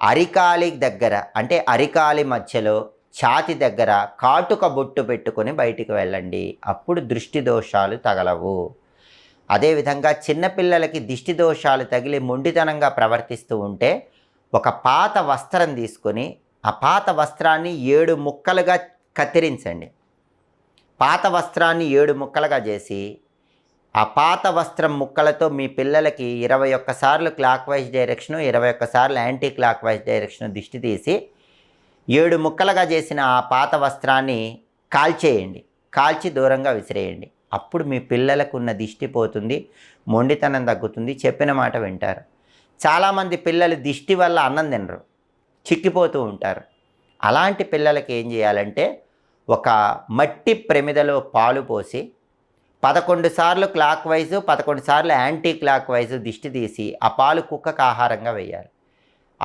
అరికాలి దగ్గర అంటే అరికాలి మధ్యలో ఛాతి దగ్గర కాటుక బొట్టు పెట్టుకొని బయటికి వెళ్ళండి. అప్పుడు దృష్టి దోషాలు తగలవు. అదేవిధంగా చిన్నపిల్లలకి దిష్టి దోషాలు తగిలి మొండితనంగా ప్రవర్తిస్తూ ఉంటే ఒక పాత వస్త్రం తీసుకొని ఆ పాత వస్త్రాన్ని ఏడు ముక్కలుగా కత్తిరించండి. పాత వస్త్రాన్ని ఏడు ముక్కలుగా చేసి ఆ పాత వస్త్రం ముక్కలతో మీ పిల్లలకి ఇరవై ఒక్కసార్లు క్లాక్ వైజ్ డైరెక్షన్ ఇరవై ఒక్కసార్లు యాంటీ క్లాక్ వైజ్ డైరెక్షను దిష్టి తీసి ఏడు ముక్కలుగా చేసిన ఆ పాత వస్త్రాన్ని కాల్చేయండి. కాల్చి దూరంగా విసిరేయండి. అప్పుడు మీ పిల్లలకు ఉన్న దిష్టి పోతుంది మొండితనం తగ్గుతుంది చెప్పిన మాట వింటారు. చాలామంది పిల్లలు దిష్టి వల్ల అన్నం తినరు చిక్కిపోతూ ఉంటారు. అలాంటి పిల్లలకి ఏం చేయాలంటే ఒక మట్టి ప్రమిదలో పాలు పోసి పదకొండు సార్లు క్లాక్ వైజు పదకొండు సార్లు యాంటీ క్లాక్ వైజు దిష్టి తీసి ఆ పాలు కుక్కకు ఆహారంగా వేయాలి.